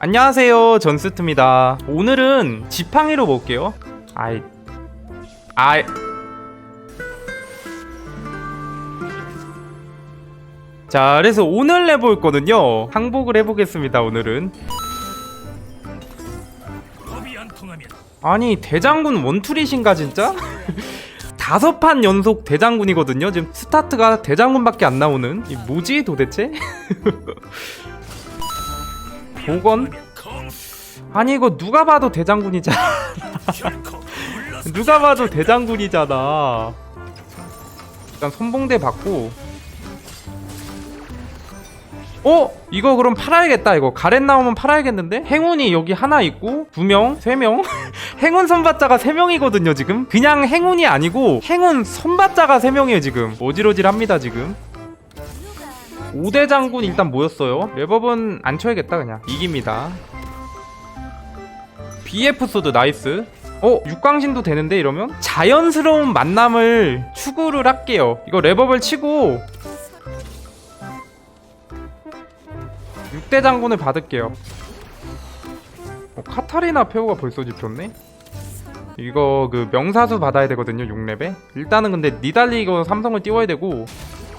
안녕하세요 전스트입니다. 오늘은 지팡이로 볼게요. 아이 아이. 자 그래서 오늘 해볼 거는요 항복을 해보겠습니다 오늘은. 아니 대장군 원툴이신가 진짜? 다섯 판 연속 대장군이거든요. 지금 스타트가 대장군밖에 안 나오는. 이 뭐지 도대체? 컴 아니 이거 누가 봐도 대장군이잖아 누가 봐도 대장군이잖아. 일단 선봉대 받고. 어? 이거 그럼 팔아야겠다 이거 가렛 나오면 팔아야겠는데? 행운이 여기 하나 있고 두 명, 세 명? 행운 선받자가 세 명이거든요 지금 그냥 행운이 아니고 행운 선받자가 세 명이에요 지금 어지러질합니다 지금 5대 장군 일단 모였어요. 랩업은 안 쳐야겠다 그냥. 이깁니다. BF 소드 나이스. 어? 육광신도 되는데 이러면? 자연스러운 만남을 추구를 할게요. 이거 랩업을 치고 6대 장군을 받을게요. 어, 카타리나 페오가 벌써 집혔네? 이거 그 명사수 받아야 되거든요 6렙에. 일단은 근데 니달리 이거 삼성을 띄워야 되고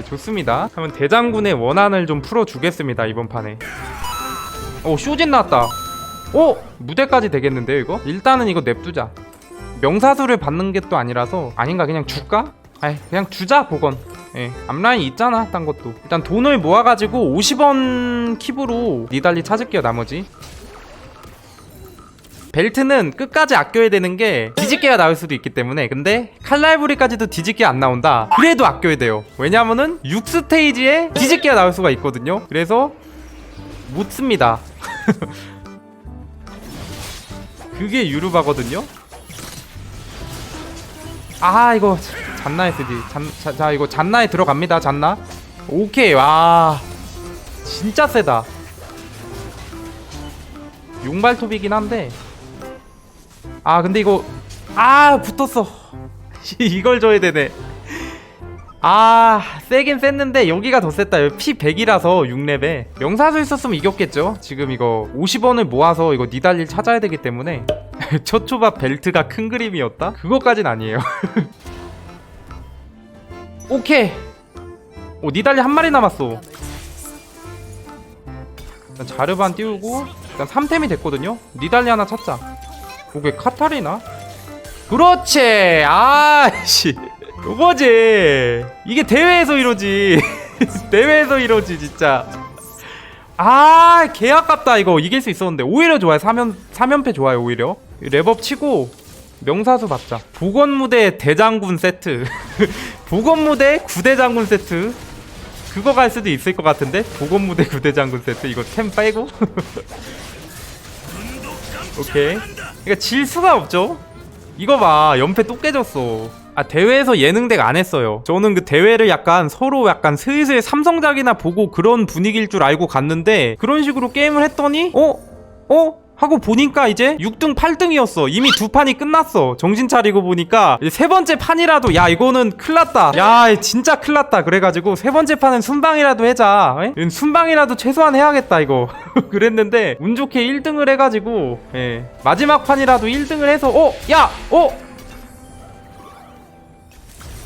네, 좋습니다 그러면 대장군의 원한을 좀 풀어주겠습니다 이번 판에 오 쇼진 나왔다 오! 무대까지 되겠는데요 이거? 일단은 이거 냅두자 명사수를 받는 게 또 아니라서 아닌가 그냥 줄까? 아이 그냥 주자 복원 예 앞라인 있잖아 딴 것도 일단 돈을 모아가지고 50원 킵으로 니달리 찾을게요 나머지 벨트는 끝까지 아껴야 되는 게 뒤집개가 나올 수도 있기 때문에 근데 칼날부리까지도 뒤집개 안 나온다 그래도 아껴야 돼요 왜냐면은 6스테이지에 뒤집개가 나올 수가 있거든요 그래서 못 씁니다 그게 유루바거든요. 아 이거 잔나에 쓰지. 잔, 자, 자 이거 잔나에 들어갑니다. 잔나. 오케이 와 진짜 세다. 용발톱이긴 한데. 아 근데 이거 아 붙었어. 이걸 줘야 되네. 아 세긴 셌는데 여기가 더 셌다. 피 100이라서 6렙에. 명사수 있었으면 이겼겠죠? 지금 이거 50원을 모아서 이거 니달릴 찾아야 되기 때문에. 첫 초밥 벨트가 큰 그림이었다? 그것까진 아니에요. 오케이. 오 니달리 한 마리 남았어. 자르반 띄우고 일단 3템이 됐거든요? 니달리 하나 찾자 오케이 카타리나? 그렇지! 아씨. 이거지? 이게 대회에서 이러지. 대회에서 이러지 진짜. 아 개 아깝다 이거. 이길 수 있었는데. 오히려 좋아요. 3연, 3연패 좋아요 오히려. 랩업 치고 명사수 받자. 복원무대 대장군 세트. 복원무대 구대장군 세트. 그거 갈 수도 있을 것 같은데? 복원무대 구대장군 세트. 이거 템 빼고 오케이. 그러니까 질 수가 없죠. 이거 봐. 연패 또 깨졌어. 아 대회에서 예능덱 안 했어요. 저는 그 대회를 약간 서로 약간 슬슬 삼성작이나 보고 그런 분위기일 줄 알고 갔는데 그런 식으로 게임을 했더니 어? 어? 하고 보니까 이제 6등 8등이었어 이미 두 판이 끝났어 정신 차리고 보니까 세 번째 판이라도 야 이거는 큰일났다 야 진짜 큰일났다 그래가지고 세 번째 판은 순방이라도 해자 에? 순방이라도 최소한 해야겠다 이거 그랬는데 운 좋게 1등을 해가지고 예. 마지막 판이라도 1등을 해서 어? 야! 어?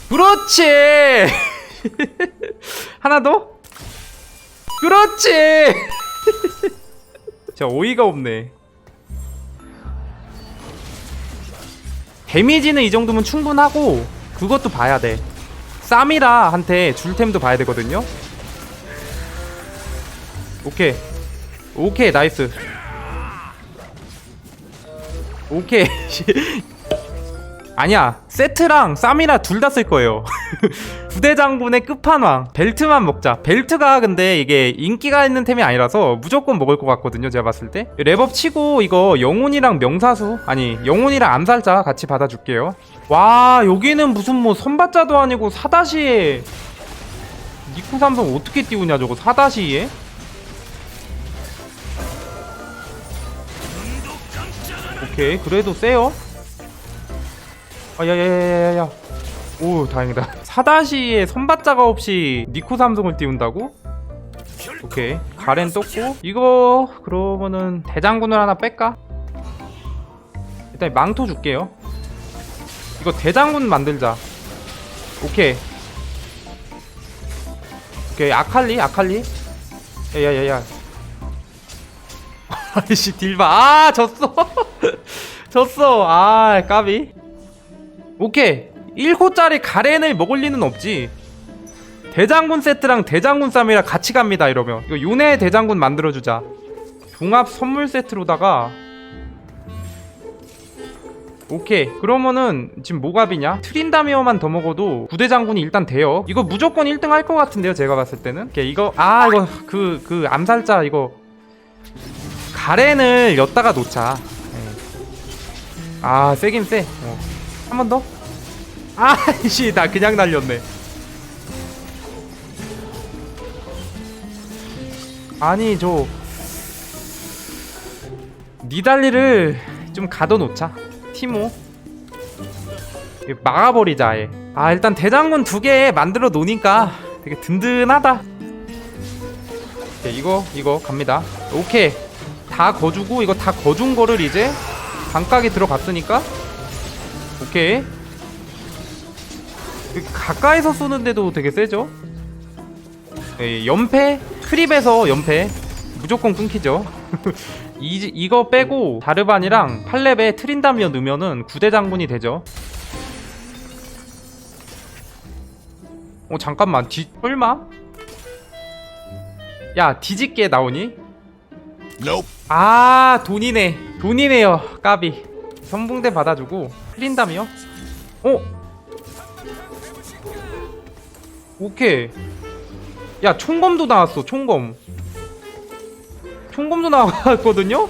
그렇지 하나 더 그렇지 자 어이가 없네 데미지는 이 정도면 충분하고 그것도 봐야 돼. 쌈이라한테 줄템도 봐야 되거든요. 오케이. 오케이 나이스. 오케이 아니야 세트랑 쌈이라 둘 다 쓸 거예요. 부대장군의 끝판왕 벨트만 먹자. 벨트가 근데 이게 인기가 있는 템이 아니라서 무조건 먹을 것 같거든요 제가 봤을 때. 랩업 치고 이거 영혼이랑 명사수 아니 영혼이랑 암살자 같이 받아줄게요. 와 여기는 무슨 뭐 선받자도 아니고 사다시에. 니쿠 삼성 어떻게 띄우냐 저거 사다시에? 오케이 그래도 세요 아 야 야 야 야 야 오 다행이다. 사다시에 선받자가 없이 니코 삼성을 띄운다고? 오케이. 가렌 떴고. 이거 그러면은 대장군을 하나 뺄까? 일단 망토 줄게요. 이거 대장군 만들자. 오케이. 오케이 아칼리 아칼리. 야 야 야 야. 아이씨 딜바 아 졌어. 졌어. 아 까비 오케이. 1호짜리 가렌을 먹을 리는 없지. 대장군 세트랑 대장군 쌈이랑 같이 갑니다 이러면. 이거 요네 대장군 만들어주자. 종합 선물 세트로다가. 오케이. 그러면은 지금 뭐갑이냐? 트린다미어만 더 먹어도 부대장군이 일단 돼요. 이거 무조건 1등 할 것 같은데요 제가 봤을 때는. 오케이 이거 아 이거 그그 암살자 이거. 가렌을 엿다가 놓자. 네. 아 세긴 세 한 번 더? 아이씨 나 그냥 날렸네. 아니 저 니달리를 좀 가둬놓자. 티모. 막아버리자 아예. 아 일단 대장군 두 개 만들어 놓으니까 되게 든든하다. 이거 이거 갑니다. 오케이. 다 거주고 이거 다 거준 거를 이제 반각이 들어갔으니까 오케이. 이거 가까이서 쏘는데도 되게 세죠? 예, 연패? 크립에서 연패. 무조건 끊기죠. 이, 이거 빼고 다르반이랑 팔렙에 트린다미어 넣으면은 구대 장군이 되죠. 어 잠깐만. 뒤 설마? 야 뒤집게 나오니? Nope. 아 돈이네. 돈이네요 까비. 선붕대 받아주고 트린다미어? 어? 오케이 야 총검도 나왔어 총검 총검도 나왔거든요?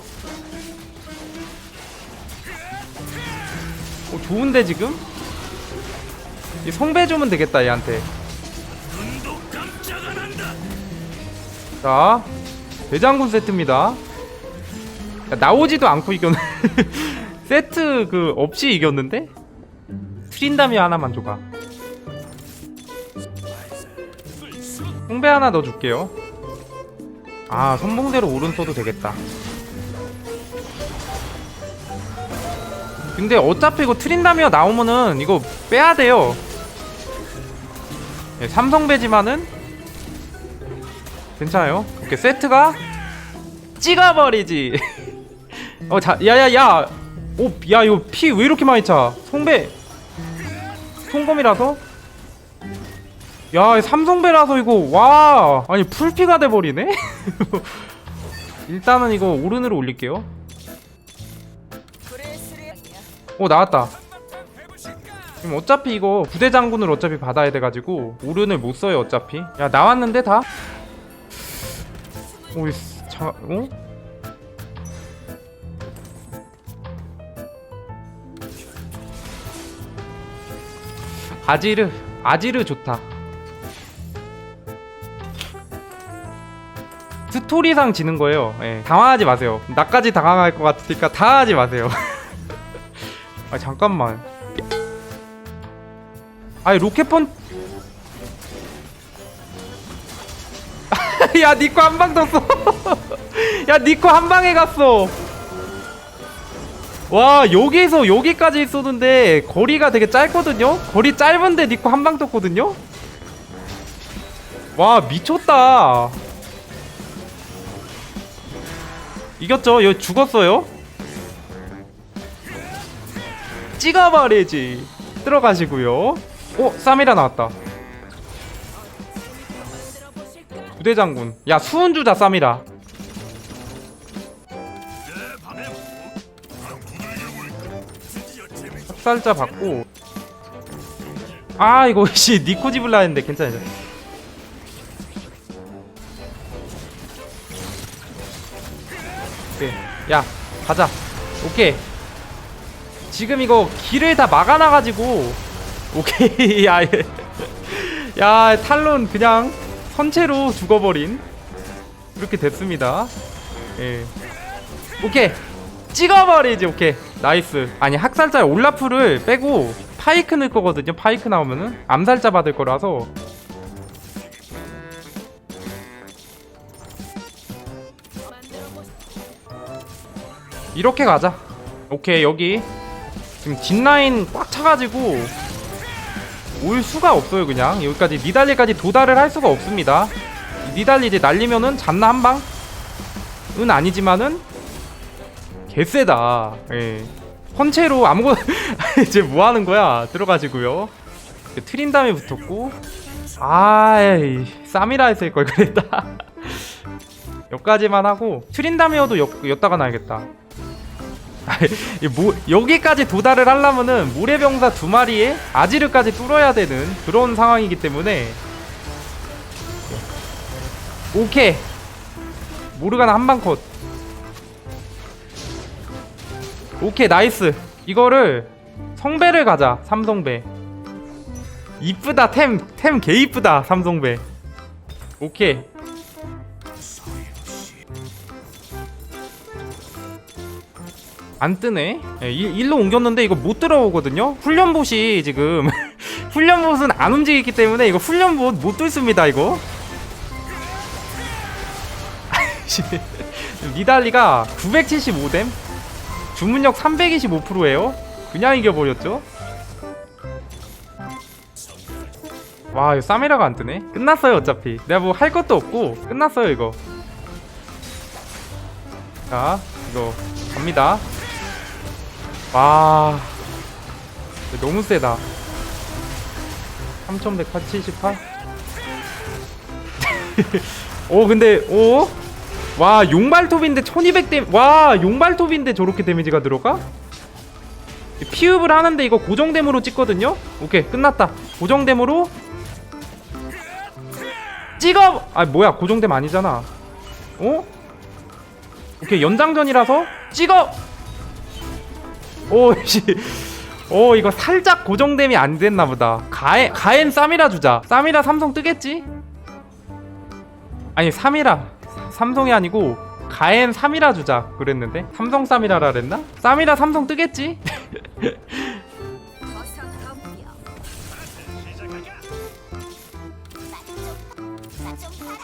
어, 좋은데 지금? 이 성배 주면 되겠다 얘한테. 자 대장군 세트입니다 야, 나오지도 않고 이겼네 세트 그 없이 이겼는데? 트린다미 하나만 줘가 홍배 하나 넣어줄게요. 아 선봉대로 오른 써도 되겠다. 근데 어차피 이거 트린다미어 나오면은 이거 빼야 돼요. 예, 삼성배지만은 괜찮아요. 오케이 세트가 찍어버리지. 어 자 야야야 오 야 이거 피 왜 이렇게 많이 차? 송배. 송검이라서? 야 삼성배라서 이거 와. 아니 풀피가 돼버리네? 일단은 이거 오른으로 올릴게요. 오 나왔다. 지금 어차피 이거 부대장군을 어차피 받아야 돼가지고 오른을 못 써요 어차피. 야 나왔는데 다? 오이 자 어? 아지르 아지르 좋다. 스토리상 지는 거예요. 예. 당황하지 마세요. 나까지 당황할 것 같으니까 당황하지 마세요. 아 잠깐만. 아니 로켓펀 야 니코 한방 떴어 야 니코 한 방에 갔어 와 여기서 여기까지 쏘는데 거리가 되게 짧거든요? 거리 짧은데 니코 한 방 떴거든요? 와 미쳤다. 이겼죠? 여기 죽었어요? 찍어버리지. 들어가시고요. 어 쌈이라 나왔다. 부대장군. 야 수은 주자 쌈이라 학살자 받고. 아 이거 씨 니코 집을라 했는데 괜찮아 오케이. 야 가자. 오케이. 지금 이거 길을 다 막아놔가지고. 오케이. 야, 얘. 야 탈론 그냥 선체로 죽어버린. 이렇게 됐습니다. 예. 오케이. 찍어버리지 오케이 나이스. 아니 학살자 올라프를 빼고 파이크 넣을 거거든요 파이크 나오면은. 암살자 받을 거라서. 이렇게 가자. 오케이 여기. 지금 딥라인 꽉 차가지고 올 수가 없어요 그냥. 여기까지 니달리까지 도달을 할 수가 없습니다. 니달리 이제 날리면은 잔나 한방은 아니지만은 개쎄다. 예. 헌체로 아무거나 이제 뭐 하는 거야? 들어가지고요. 트린 다음에 붙었고. 아이 쌈이라 했을 걸 그랬다. 여기까지만 하고 트린다미어도 여, 여기다가 놔야겠다. 이 뭐, 여기까지 도달을 하려면은 모래병사 두 마리에 아지르까지 뚫어야 되는 그런 상황이기 때문에. 오케이. 모르가나 한방 컷 오케이 나이스. 이거를 성배를 가자 삼성배. 이쁘다 템 템 개 이쁘다 삼성배. 오케이. 안 뜨네. 예, 일- 일로 옮겼는데 이거 못 들어오거든요. 훈련봇이 지금. 훈련봇은 안 움직이기 때문에 이거 훈련봇 못 뚫습니다 이거. 니달리가 975댐 주문력 325%예요. 그냥 이겨버렸죠. 와, 이거 사미라가 안 뜨네. 끝났어요, 어차피. 내가 뭐 할 것도 없고 끝났어요, 이거. 자, 이거 갑니다. 와 너무 세다 3178? 오 근데 오? 와 용발톱인데 1200댐 와 용발톱인데 저렇게 데미지가 들어가? 피읍을 하는데 이거 고정댐으로 찍거든요? 오케이 끝났다 고정댐으로 찍어! 아 뭐야 고정댐 아니잖아 어? 오케이 연장전이라서 찍어! 오, 씨. 오, 이거 살짝 고정됨이 안 됐나 보다. 가엔, 가엔 쌈이라 주자. 쌈이라 삼성 뜨겠지? 아니, 3이라. 삼성이 아니고, 가엔 3이라 주자. 그랬는데? 삼성 쌈이라라 그랬나? 쌈이라 삼성 뜨겠지?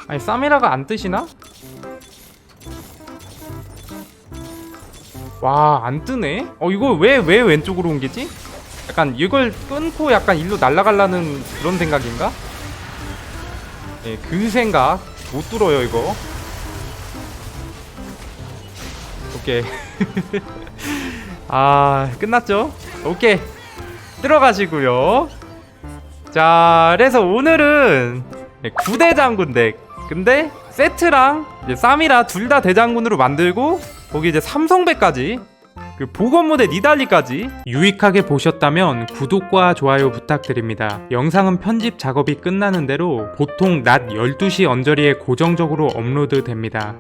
아니, 쌈이라가 안 뜨시나? 와, 안 뜨네? 어, 이거 왜, 왜 왼쪽으로 옮기지? 약간 이걸 끊고 약간 일로 날아가려는 그런 생각인가? 예, 그 생각. 못 뚫어요, 이거. 오케이. 아, 끝났죠? 오케이. 들어가시고요. 자, 그래서 오늘은 네, 9대 장군 덱. 근데 세트랑 이제 쌈이라 둘 다 대장군으로 만들고 거기 이제 삼성배까지 그 보건모대 니달리까지 유익하게 보셨다면 구독과 좋아요 부탁드립니다. 영상은 편집 작업이 끝나는 대로 보통 낮 12시 언저리에 고정적으로 업로드 됩니다.